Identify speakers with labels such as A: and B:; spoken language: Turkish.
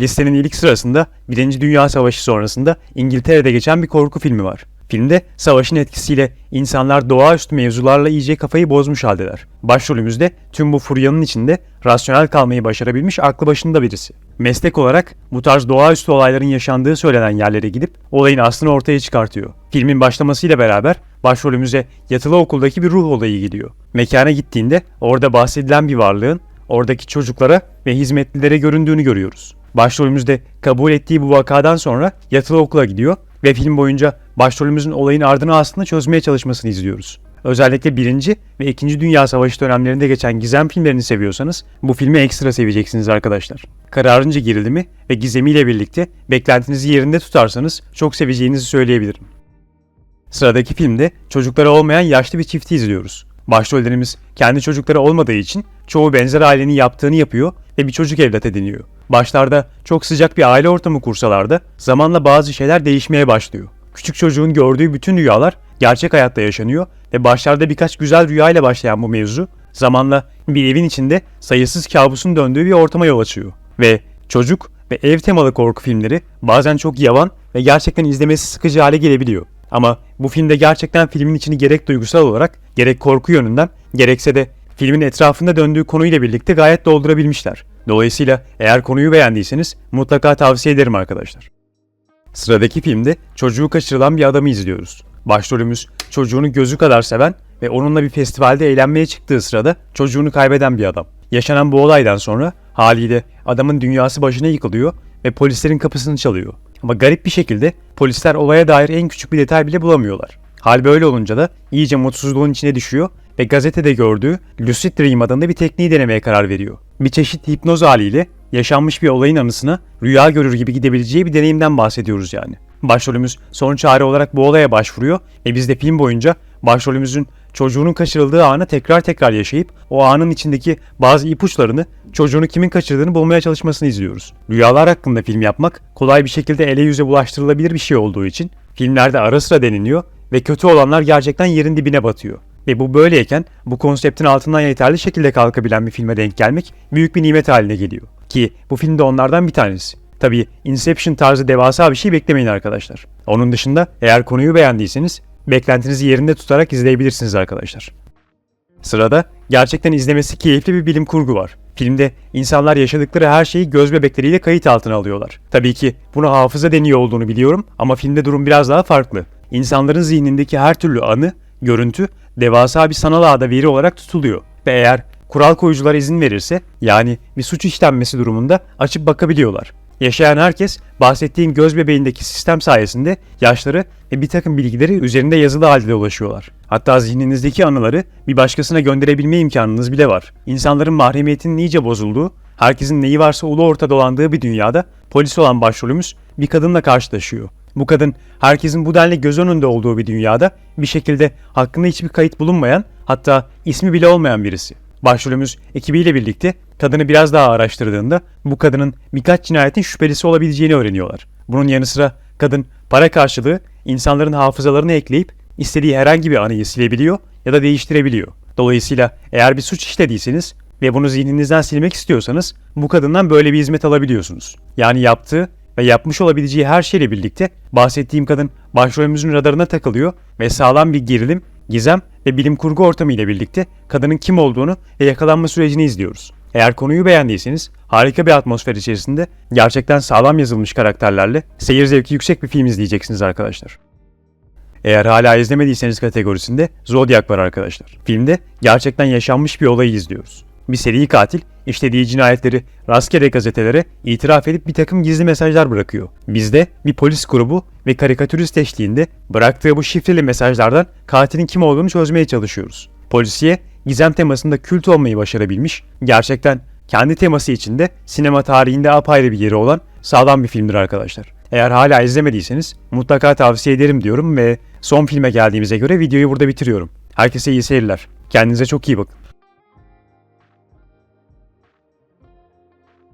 A: listenin ilk sırasında Birinci Dünya Savaşı sonrasında İngiltere'de geçen bir korku filmi var. Filmde savaşın etkisiyle insanlar doğaüstü mevzularla iyice kafayı bozmuş haldeler. Başrolümüzde tüm bu furyanın içinde rasyonel kalmayı başarabilmiş aklı başında birisi. Meslek olarak bu tarz doğaüstü olayların yaşandığı söylenen yerlere gidip olayın aslını ortaya çıkartıyor. Filmin başlamasıyla beraber başrolümüze yatılı okuldaki bir ruh olayı gidiyor. Mekana gittiğinde orada bahsedilen bir varlığın oradaki çocuklara ve hizmetlilere göründüğünü görüyoruz. Başrolümüz de kabul ettiği bu vakadan sonra yatılı okula gidiyor ve film boyunca başrolümüzün olayın ardını aslında çözmeye çalışmasını izliyoruz. Özellikle 1. ve 2. Dünya Savaşı dönemlerinde geçen gizem filmlerini seviyorsanız bu filmi ekstra seveceksiniz arkadaşlar. Kararınca gerilimi ve gizemiyle birlikte beklentinizi yerinde tutarsanız çok seveceğinizi söyleyebilirim. Sıradaki filmde çocukları olmayan yaşlı bir çifti izliyoruz. Başrollerimiz kendi çocukları olmadığı için çoğu benzer ailenin yaptığını yapıyor ve bir çocuk evlat ediniyor. Başlarda çok sıcak bir aile ortamı kursalar da zamanla bazı şeyler değişmeye başlıyor. Küçük çocuğun gördüğü bütün rüyalar gerçek hayatta yaşanıyor ve başlarda birkaç güzel rüya ile başlayan bu mevzu zamanla bir evin içinde sayısız kabusun döndüğü bir ortama yol açıyor. Ve çocuk ve ev temalı korku filmleri bazen çok yavan ve gerçekten izlemesi sıkıcı hale gelebiliyor. Ama bu filmde gerçekten filmin içini gerek duygusal olarak gerek korku yönünden gerekse de filmin etrafında döndüğü konuyla birlikte gayet doldurabilmişler. Dolayısıyla eğer konuyu beğendiyseniz mutlaka tavsiye ederim arkadaşlar. Sıradaki filmde çocuğu kaçırılan bir adamı izliyoruz. Başrolümüz çocuğunu gözü kadar seven ve onunla bir festivalde eğlenmeye çıktığı sırada çocuğunu kaybeden bir adam. Yaşanan bu olaydan sonra haliyle adamın dünyası başına yıkılıyor ve polislerin kapısını çalıyor. Ama garip bir şekilde polisler olaya dair en küçük bir detay bile bulamıyorlar. Hal böyle olunca da iyice mutsuzluğun içine düşüyor ve gazetede gördüğü Lucid Dream adında bir tekniği denemeye karar veriyor. Bir çeşit hipnoz haliyle yaşanmış bir olayın anısına rüya görür gibi gidebileceği bir deneyimden bahsediyoruz yani. Başrolümüz son çare olarak bu olaya başvuruyor ve biz de film boyunca başrolümüzün çocuğunun kaçırıldığı anı tekrar tekrar yaşayıp o anın içindeki bazı ipuçlarını çocuğunu kimin kaçırdığını bulmaya çalışmasını izliyoruz. Rüyalar hakkında film yapmak kolay bir şekilde ele yüze bulaştırılabilir bir şey olduğu için filmlerde ara sıra deniliyor ve kötü olanlar gerçekten yerin dibine batıyor. Ve bu böyleyken bu konseptin altından yeterli şekilde kalkabilen bir filme denk gelmek büyük bir nimet haline geliyor. Ki bu film de onlardan bir tanesi. Tabii Inception tarzı devasa bir şey beklemeyin arkadaşlar. Onun dışında eğer konuyu beğendiyseniz beklentinizi yerinde tutarak izleyebilirsiniz arkadaşlar. Sırada gerçekten izlemesi keyifli bir bilim kurgu var. Filmde insanlar yaşadıkları her şeyi göz bebekleriyle kayıt altına alıyorlar. Tabii ki bunu hafıza deniyor olduğunu biliyorum ama filmde durum biraz daha farklı. İnsanların zihnindeki her türlü anı, görüntü devasa bir sanal ağda veri olarak tutuluyor. Ve eğer kural koyucular izin verirse yani bir suç işlenmesi durumunda açıp bakabiliyorlar. Yaşayan herkes bahsettiğim göz bebeğindeki sistem sayesinde yaşları ve bir takım bilgileri üzerinde yazılı halde ulaşıyorlar. Hatta zihninizdeki anıları bir başkasına gönderebilme imkanınız bile var. İnsanların mahremiyetinin iyice bozulduğu, herkesin neyi varsa ulu orta dolandığı bir dünyada polis olan başrolümüz bir kadınla karşılaşıyor. Bu kadın herkesin bu denli göz önünde olduğu bir dünyada bir şekilde hakkında hiçbir kayıt bulunmayan hatta ismi bile olmayan birisi. Başrolümüz ekibiyle birlikte kadını biraz daha araştırdığında bu kadının birkaç cinayetin şüphelisi olabileceğini öğreniyorlar. Bunun yanı sıra kadın para karşılığı insanların hafızalarını ekleyip istediği herhangi bir anıyı silebiliyor ya da değiştirebiliyor. Dolayısıyla eğer bir suç işlediyseniz ve bunu zihninizden silmek istiyorsanız bu kadından böyle bir hizmet alabiliyorsunuz. Yani yaptığı ve yapmış olabileceği her şeyle birlikte bahsettiğim kadın başrolümüzün radarına takılıyor ve sağlam bir gerilim, gizem ve bilim kurgu ortamı ile birlikte kadının kim olduğunu ve yakalanma sürecini izliyoruz. Eğer konuyu beğendiyseniz harika bir atmosfer içerisinde gerçekten sağlam yazılmış karakterlerle seyir zevki yüksek bir film izleyeceksiniz arkadaşlar. Eğer hala izlemediyseniz kategorisinde Zodiac var arkadaşlar. Filmde gerçekten yaşanmış bir olayı izliyoruz. Bir seri katil işlediği cinayetleri rastgele gazetelere itiraf edip bir takım gizli mesajlar bırakıyor. Biz de bir polis grubu ve karikatürist eşliğinde bıraktığı bu şifreli mesajlardan katilin kim olduğunu çözmeye çalışıyoruz. Polisiye gizem temasında kült olmayı başarabilmiş, gerçekten kendi teması içinde sinema tarihinde apayrı bir yeri olan sağlam bir filmdir arkadaşlar. Eğer hala izlemediyseniz mutlaka tavsiye ederim diyorum ve son filme geldiğimize göre videoyu burada bitiriyorum. Herkese iyi seyirler. Kendinize çok iyi bakın.